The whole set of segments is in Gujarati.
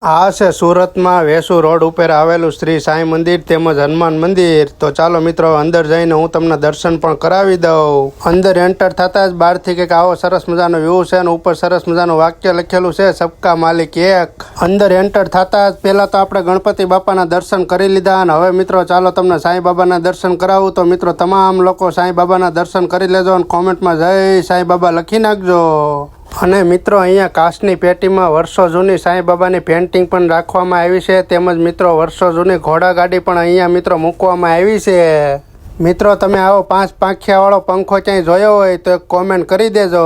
આ છે સુરતમાં વેસુ રોડ ઉપર આવેલું શ્રી સાંઈ મંદિર તેમજ હનુમાન મંદિર. તો ચાલો મિત્રો, અંદર જઈને હું તમને દર્શન પણ કરાવી દઉં. અંદર એન્ટર થતા જ બહારથી કંઈક આવો સરસ મજાનો વ્યૂ છે અને ઉપર સરસ મજાનું વાક્ય લખેલું છે, સબકા માલિક એક. અંદર એન્ટર થતા જ પહેલાં તો આપણે ગણપતિ બાપાના દર્શન કરી લીધા અને હવે મિત્રો, ચાલો તમને સાંઈ બાબાના દર્શન કરાવું. તો મિત્રો, તમામ લોકો સાંઈ બાબાના દર્શન કરી લેજો અને કોમેન્ટમાં જય સાંઈ બાબા લખી નાખજો. અને મિત્રો, અહીંયા કાચની પેટીમાં વર્ષો જૂની સાંઈ બાબાની પેન્ટિંગ પણ રાખવામાં આવી છે. તેમજ મિત્રો, વર્ષો જૂની ઘોડાગાડી પણ અહીંયા મિત્રો મૂકવામાં આવી છે. મિત્રો, તમે આવો પાંચ પાંખિયાવાળો પંખો ક્યાંય જોયો હોય તો એક કોમેન્ટ કરી દેજો.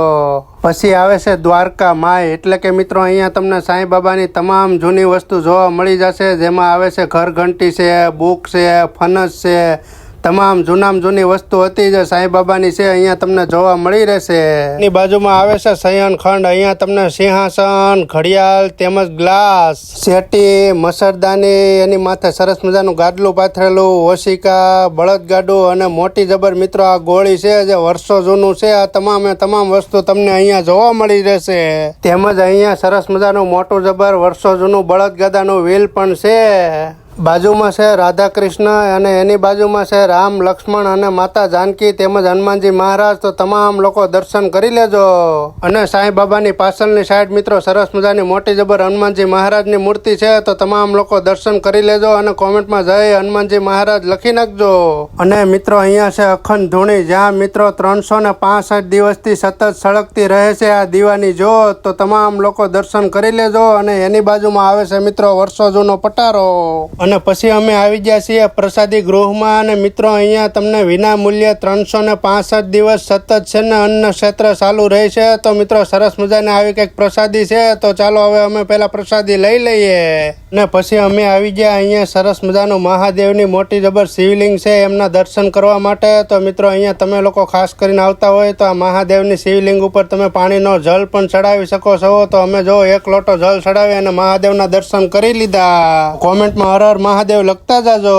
પછી આવે છે દ્વારકા માય. એટલે કે મિત્રો, અહીંયા તમને સાંઈ બાબાની તમામ જૂની વસ્તુ જોવા મળી જશે. જેમાં આવે છે ઘર ઘંટી છે, બુક છે, ફનસ છે તમામ જૂનામ જૂની વસ્તુ હતી જે સાંઈ બાબાની છે, અહીંયા તમને જોવા મળી રહેશે. એની બાજુમાં આવે છે શયન ખંડ. અહીંયા તમને સિંહાસન, ઘડિયાળ તેમજ ગ્લાસ. સેટી મસરદાની, એની માથે સરસ મજાનું ગાડલું પાથરેલું, ઓશિકા, બળદગાડું અને મોટી જબર. મિત્રો, આ ગોળી છે જે વર્ષો જૂનું છે. આ તમામે તમામ વસ્તુ તમને અહીંયા જોવા મળી રહેશે. તેમજ અહીંયા સરસ મજાનું મોટું જબર, વર્ષો જૂનું બળદગાડાનું વ્હીલ પણ છે. બાજુમાં છે રાધા કૃષ્ણ અને એની બાજુમાં છે રામ, લક્ષ્મણ અને માતા જાનકી તેમજ હનુમાનજી મહારાજ. તો તમામ લોકો દર્શન કરી લેજો. અને સાંઈ બાબાની પાછળની સાઈડ મિત્રો, સરસ મજાની મોટી જબર હનુમાનજી મહારાજની મૂર્તિ છે. તો તમામ લોકો દર્શન કરી લેજો અને કોમેન્ટમાં જય હનુમાનજી મહારાજ લખી નાખજો. અને મિત્રો, અહીંયા છે અખંડ ધૂણી. જ્યાં મિત્રો ત્રણસો ને પાસઠ દિવસથી સતત સળગતી રહે છે આ દીવાની જોત તો તમામ લોકો દર્શન કરી લેજો. અને એની બાજુમાં આવે છે મિત્રો, વર્ષો જૂનો પટારો. અને પછી અમે આવી ગયા છીએ પ્રસાદી ગૃહમાં અને મિત્રો, અહીંયા તમને વિના મૂલ્યે ત્રણસો ને પાસઠ દિવસ સતત છે ને અન્ન ક્ષેત્ર ચાલુ રહે છે તો મિત્રો, સરસ મજાની આવી કંઈક પ્રસાદી છે. તો ચાલો હવે અમે પહેલા પ્રસાદી લઈ લઈએ. ને પછી અમે આવી ગયા અહીંયા સરસ મજાનું મહાદેવની મોટી જબર શિવલિંગ છે એમના દર્શન કરવા માટે. તો મિત્રો, અહીંયા તમે લોકો ખાસ કરીને આવતા હોય તો આ મહાદેવની શિવલિંગ ઉપર તમે પાણીનો જળ પણ ચડાવી શકો છો. તો અમે જો એક લોટો જળ ચડાવી અને મહાદેવના દર્શન કરી લીધા. કોમેન્ટમાં હર હર મહાદેવ લખતા જાજો.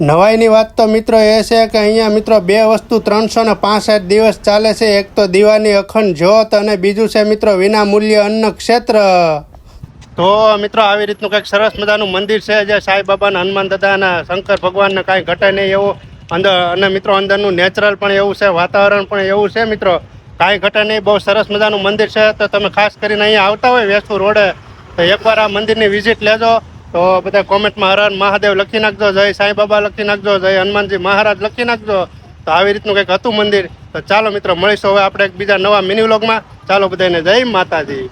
નવાઈની વાત તો મિત્રો એ છે કે અહીંયા મિત્રો બે વસ્તુ ત્રણસો ને પાસઠ દિવસ ચાલે છે. એક તો દીવાની અખંડ જ્યોત અને બીજું છે મિત્રો વિના મૂલ્ય અન્ન ક્ષેત્ર. તો મિત્રો આવી રીતનું કંઈક સરસ મજાનું મંદિર છે જે સાંઈ બાબાના, હનુમાન દાદા અને શંકર ભગવાનને કાંઈ ઘટે નહીં એવું. અંદર અને મિત્રો અંદરનું નેચરલ પણ એવું છે, વાતાવરણ પણ એવું છે મિત્રો. કાંઈ ઘટે નહીં, બહુ સરસ મજાનું મંદિર છે. તો તમે ખાસ કરીને અહીંયા આવતા હોય વેસુ રોડે, તો એકવાર આ મંદિરની વિઝિટ લેજો. તો બધા કોમેન્ટમાં હર હર મહાદેવ લખી નાખજો, જય સાંઈ બાબા લખી નાખજો, જય હનુમાનજી મહારાજ લખી નાખજો. તો આવી રીતનું કંઈક હતું મંદિર. તો ચાલો મિત્રો, મળીશું હવે આપણે એક બીજા નવા મિની વ્લોગમાં ચાલો બધાને જય માતાજી.